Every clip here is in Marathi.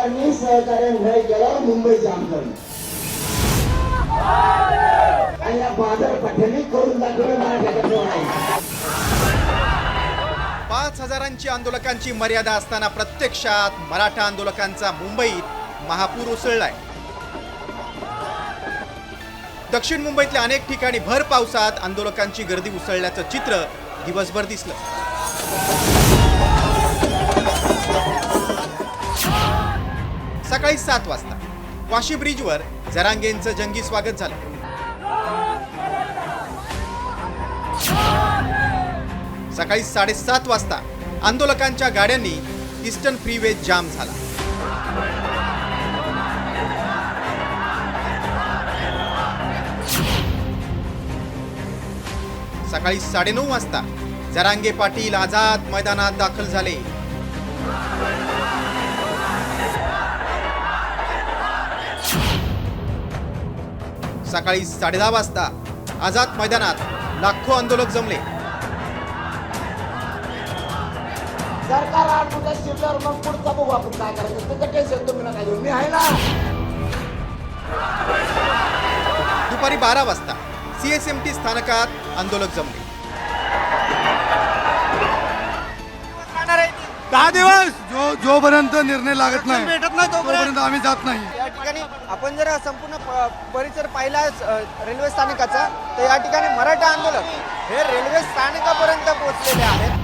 सरकारने सहकार्याने नाही केल्यावर मुंबई जाम आणि या बाजारपेठेने करून दाखवलं मराठ्याचं पाच हजारांची आंदोलकांची मर्यादा असताना प्रत्यक्षात मराठा आंदोलकांचा मुंबईत महापूर उसळलाय. दक्षिण मुंबईतल्या अनेक ठिकाणी भर पावसात आंदोलकांची गर्दी उसळल्याचं चित्र दिवसभर दिसलं. सकाळी सात वाजता. वाशी ब्रिजवर जरांगेंचं जंगी स्वागत झालं. सकाळी साडेसात वाजता आंदोलकांच्या गाड्यांनी ईस्टर्न फ्रीवे जाम झाला. सकाळी साडेनऊ वाजता जरांगे पाटील आझाद मैदानात दाखल झाले. सकाळी साडेदहा वाजता आझाद मैदानात लाखो आंदोलक जमले. सरकार आठ मुद्दा शिरल्यावर मग पुढचा बघू आपण काय करायचं. त्याचं टेन्शन तुम्ही नका घेऊ मी आहे ना. दुपारी बारा वाजता सीएसएमटी स्थानकात आंदोलक जमले. दहा दिवस! जो जोपर्यंत निर्णय लागत नाही भेटत नाही तोपर्यंत. आम्ही जात नाही. या ठिकाणी आपण जर संपूर्ण प- परिसर पाहिला अ, रेल्वे स्थानकाचा तर या ठिकाणी मराठा आंदोलक हे रेल्वे स्थानकापर्यंत पोहोचलेले आहेत.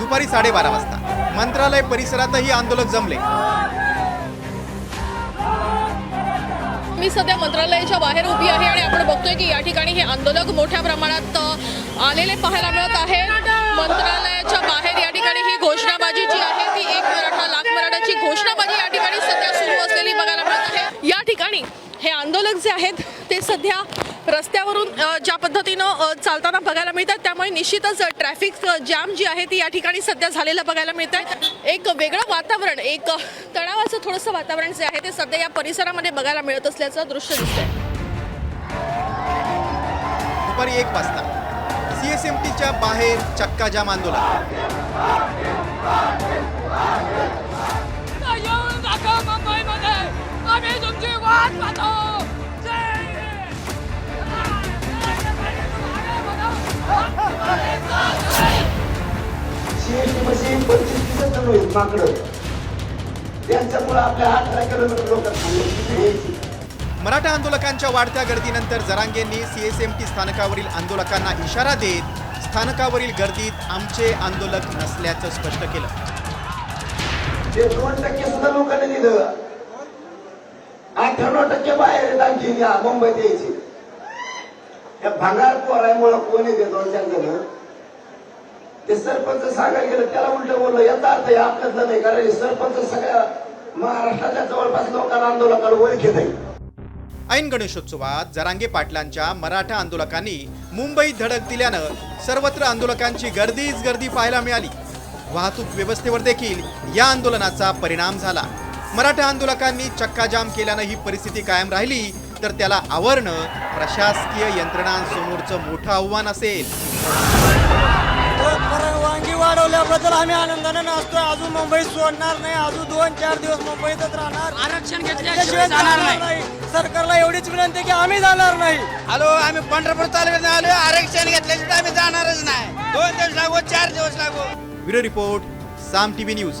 दुपारी साडेबारा वाजता. मंत्रालय परिसरातही आंदोलक जमले. मी सध्या मंत्रालयाच्या बाहेर उभी आहे आणि आपण बघतोय की या ठिकाणी हे आंदोलक मोठ्या प्रमाणात अ, आलेले पाहायला मिळत आहे. मंत्रालयाच्या बाहेर या ठिकाणी ही घोषणाबाजी जी आहे ती एक मराठा लाख मराठाची घोषणाबाजी या ठिकाणी सध्या सुरू असलेली बघायला मिळत आहे या ठिकाणी हे आंदोलक जे आहेत ते सध्या रस्त्यावरून ज्या पद्धतीनं चालताना बघायला मिळतात. त्यामुळे निश्चितच ट्रॅफिक जॅम जी आहे ती या ठिकाणी सध्या झालेलं बघायला मिळत आहे एक वेगळं वातावरण एक तणावाचं थोडंसं वातावरण जे आहे ते सध्या या परिसरामध्ये बघायला मिळत असल्याचं दृश्य दिसतंय. दुपारी एक वाजता सीएसएमटीच्या बाहेर चक्का जाम आंदोलन. मराठा आंदोलकांच्या वाढत्या गर्दीनंतर जरांगेंनी सीएसएमटी स्थानकावरील आंदोलकांना इशारा देत स्थानकावरील गर्दीत आमचे आंदोलक नसल्याचं स्पष्ट केलं. ते दोन टक्के सुद्धा लोकांनी दिलं. अठ्ठ्याण्णव टक्के बाहेर आहेत आणखी या मुंबईत यायची. या भंगार पोरामुळे कोणी ते दोन चार जण ते सरपंच सांगायला गेलं त्याला उलट बोललं याचा अर्थ हे आपल्यातलं नाही कारण सरपंच सगळ्या महाराष्ट्राच्या जवळपास लोकांना आंदोलकाला ओळखीत आहे. ऐन गणेशोत्सवात जरांगे पाटलांच्या मराठा आंदोलकांनी मुंबईत धडक दिल्यानं सर्वत्र आंदोलकांची गर्दीच गर्दी पाहायला मिळाली. वाहतूक व्यवस्थेवर देखील या आंदोलनाचा परिणाम झाला. मराठा आंदोलकांनी चक्काजाम केल्यानं ही परिस्थिती कायम राहिली तर त्याला आवरणं प्रशासकीय यंत्रणांसमोरचं मोठं आव्हान असेल. परवानगी वाढवल्याबद्दल आम्ही आनंदाने नाचतोय. अजून मुंबईत सोडणार नाही. अजून दोन चार दिवस मुंबईतच राहणार. आरक्षण घेतल्याशिवाय जाणार नाही. नाही. सरकारला एवढीच विनंती की आम्ही जाणार नाही. आलो आम्ही पंढरपूर तालुक्यात आलो आरक्षण घेतल्याशिवाय आम्ही जाणारच नाही. दोन दिवस लागो चार दिवस लागो. Bureau report Saam TV news.